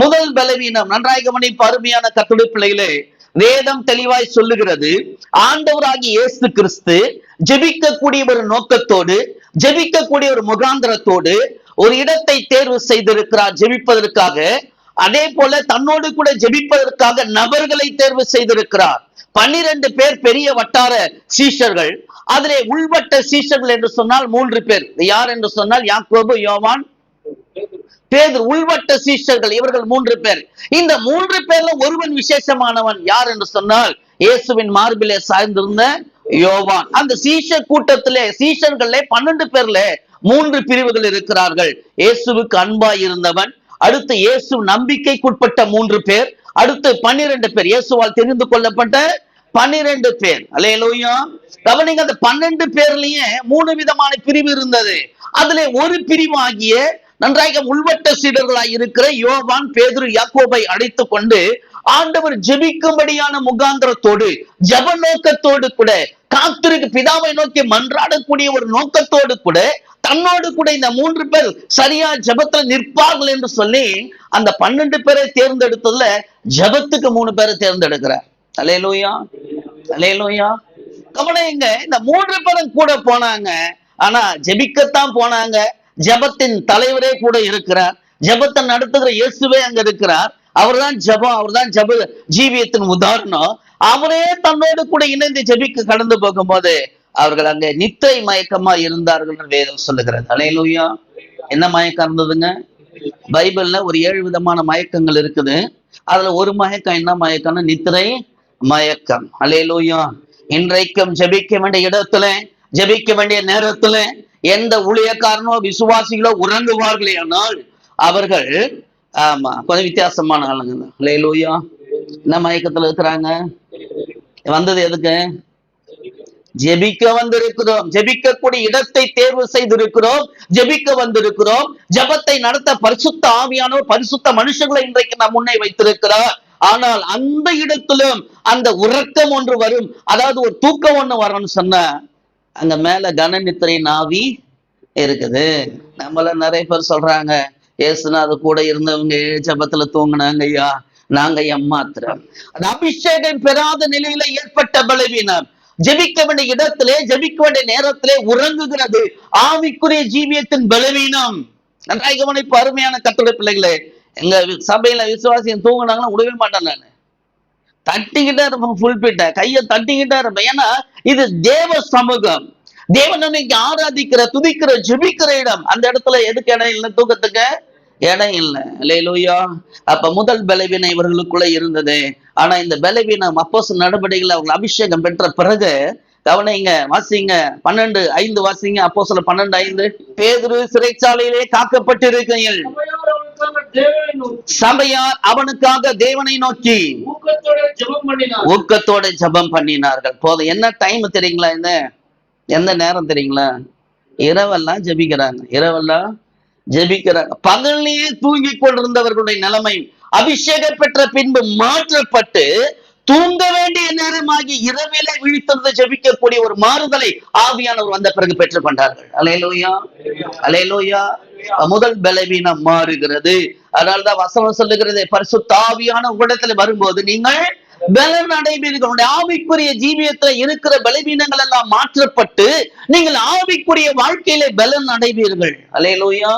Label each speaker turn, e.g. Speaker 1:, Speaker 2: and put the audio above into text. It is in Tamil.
Speaker 1: முதல் பலவீனம் நன்றாய் கவனிப்பு அருமையான கத்துடை பிள்ளைகளே வேதம் தெளிவாய் சொல்லுகிறது. ஆண்டவராகி இயேசு கிறிஸ்து ஜெபிக்கக்கூடிய ஒரு நோக்கத்தோடு ஜெபிக்கக்கூடிய ஒரு முகாந்திரத்தோடு ஒரு இடத்தை தேர்வு செய்திருக்கிறார் ஜெபிப்பதற்காக. அதே போல தன்னோடு கூட ஜெபிப்பதற்காக நபர்களை தேர்வு செய்திருக்கிறார். பன்னிரண்டு பேர் பெரிய வட்டார சீஷர்கள். அதிலே உள்வட்ட சீஷர்கள் என்று சொன்னால் மூன்று பேர். யார் என்று சொன்னால் யாக்கோபு யோவான் பேதர் உள்வட்ட சீஷர்கள் இவர்கள் மூன்று பேர். இந்த மூன்று பேர்ல ஒருவன் விசேஷமானவன் யார் என்று சொன்னால் இயேசுவின் மார்பிலே சாய்ந்திருந்த யோவான். அந்த சீஷ கூட்டத்திலே சீஷர்களே பன்னெண்டு பேர்ல மூன்று பிரிவுகள் இருக்கிறார்கள். இயேசுவுக்கு அன்பாய் இருந்தவன் அடுத்து இயேசு நம்பிக்கைக்குட்பட்ட மூன்று பேர் அடுத்து பன்னிரண்டு பேர். இயேசுவால் தெரிந்து கொள்ளப்பட்ட பன்னிரண்டு பேர். அலையலோயா கவனிங்க அந்த பன்னெண்டு பேர்லயே மூணு விதமான பிரிவு இருந்தது. அதுல ஒரு பிரிவாகிய நன்றாக உள்வட்ட சீடர்களாய் இருக்கிற யோவான் பேதுரு யாக்கோபை அழைத்து கொண்டு ஆண்டவர் ஜெபிக்கும்படியான முகாந்திரத்தோடு ஜப நோக்கத்தோடு கூட காத்திருக்கு பிதாவை நோக்கி மன்றாடக்கூடிய ஒரு நோக்கத்தோடு கூட தன்னோடு கூட இந்த மூன்று பேர் சரியா ஜபத்துல நிற்பார்கள் என்று சொல்லி அந்த பன்னெண்டு பேரை தேர்ந்தெடுத்ததுல ஜபத்துக்கு மூணு பேரை தேர்ந்தெடுக்கிறார். அலையலோயா அலையலோயா கவனிங்க இந்த மூன்று பேரும் கூட போனாங்க. ஆனா ஜெபிக்கத்தான் போனாங்க. ஜெபத்தின் தலைவரே கூட இருக்கிறார். ஜெபத்தை நடத்துகிற இயேசுவே அங்க இருக்கிறார். அவர்தான் ஜெபம் அவர்தான் ஜெப ஜீவியத்தின் உதாரணம். அவரே தன்னோடு கூட இணைந்து ஜெபிக்க கடந்து போகும்போது அவர்கள் அங்கே நித்தை மயக்கமா இருந்தார்கள் வேதம் சொல்லுகிறது. அலையலூயா என்ன மயக்கம் இருந்ததுங்க? பைபிள்ல ஒரு ஏழு விதமான மயக்கங்கள் இருக்குது. அதுல ஒரு மயக்கம் என்ன மயக்கம்னா நித்திரை மயக்கம். அலையலூயா இன்றைக்கும் ஜெபிக்க வேண்டிய இடத்துல ஜெபிக்க வேண்டிய நேரத்துல எந்த ஊழியக்காரனோ விசுவாசிகளோ உறங்குவார்களே ஆனால் அவர்கள் ஆமா கொஞ்சம் வித்தியாசமான ஆளுங்க. லேலூயா என்ன மயக்கத்துல இருக்கிறாங்க? வந்தது எதுக்கு? ஜெபிக்க வந்திருக்கிறோம். ஜெபிக்கக்கூடிய இடத்தை தேர்வு செய்திருக்கிறோம். ஜெபிக்க வந்திருக்கிறோம். ஜெபத்தை நடத்த பரிசுத்த ஆவியானவர் பரிசுத்த மனுஷங்களை இன்றைக்கு நம் முன்னே வைத்திருக்கிறார். ஆனால் அந்த இடத்திலும் அந்த உறக்கம் ஒன்று வரும். அதாவது ஒரு தூக்கம் ஒண்ணு வரும்னு சொன்ன அங்க மேல கனநித்திரை நாவி இருக்குது. நம்மள நிறைய பேர் சொல்றாங்க ஏசுனா அது கூட இருந்தவங்க ஜபத்துல தூங்குனாங்க ஐயா நாங்க எம்மாத்திரம் அது அபிஷேகம் பெறாத நிலையில ஏற்பட்ட பலவீனம். ஜெபிக்க வேண்டிய இடத்திலே ஜெபிக்க வேண்டிய நேரத்திலே உறங்குகிறது ஆவிக்குரிய ஜீவியத்தின் பலவீனம். நன்றாய் கவனிப்பு அருமையான கத்தோட பிள்ளைகளே எங்க சபையில விசுவாசியம் தூங்குனாங்கன்னா விடவே மாட்டேன் நான் தட்டிக்கிட்டே இருப்பேன் புல்பிட்ட கையை தட்டிக்கிட்டே இருப்பேன் ஏன்னா இது தேவ சமூகம். தேவனை இங்க ஆராதிக்கிற துதிக்கிற ஜெபிக்கிற இடம். அந்த இடத்துல எதுக்கு இடம் இல்லை தூக்கத்துக்கு? இடம் இல்லை. இல்லையிலூயா அப்ப முதல் பலவீனம் இவர்களுக்குள்ள இருந்தது. ஆனா இந்த பலவீனம் அப்போஸ் நடவடிக்கைகள் அவங்க அபிஷேகம் பெற்ற பிறகு கவனிங்க வாசிங்க. பன்னெண்டு ஐந்து வாசிங்க. அப்போ சொல்ல பன்னெண்டு ஐந்து. பேதுரு சிறைச்சாலையிலே காக்கப்பட்டிருக்கையில்.
Speaker 2: சபையார் அவனுக்காக தேவனை நோக்கி ஊக்கத்தோட ஜெபம்
Speaker 1: பண்ணினார்கள். போதும். என்ன டைம் தெரியுங்களா இந்த எந்த நேரம் தெரியுங்களா? இரவெல்லாம் ஜெபிக்கிறாங்க. இரவெல்லாம் ஜெபிக்கிறாங்க பகல்லையே தூங்கி கொண்டிருந்தவர்களுடைய நிலைமை அபிஷேகம் பெற்ற பின்பு மாற்றப்பட்டு தூங்க வேண்டிய நேரமாகி இரவிலே விழித்திருந்து ஜெபிக்கக்கூடிய ஒரு மாறுதலை ஆவியானவர் வந்த பிறகு பெற்றுக் கொண்டார்கள். அலையலோயா. அலையலோயா. முதல் பலவீனம் மாறுகிறது. அதனால்தான் வசனம் சொல்லுகிறது பரிசு தாவியான உங்களிடத்துல வரும்போது நீங்கள் பலன் அடைவீர்கள். உங்களுடைய ஆவிக்குரிய ஜீவியத்துல இருக்கிற பலவீனங்கள் எல்லாம் மாற்றப்பட்டு நீங்கள் ஆவிக்குரிய வாழ்க்கையில பலன் அடைவீர்கள். அலையலோயா.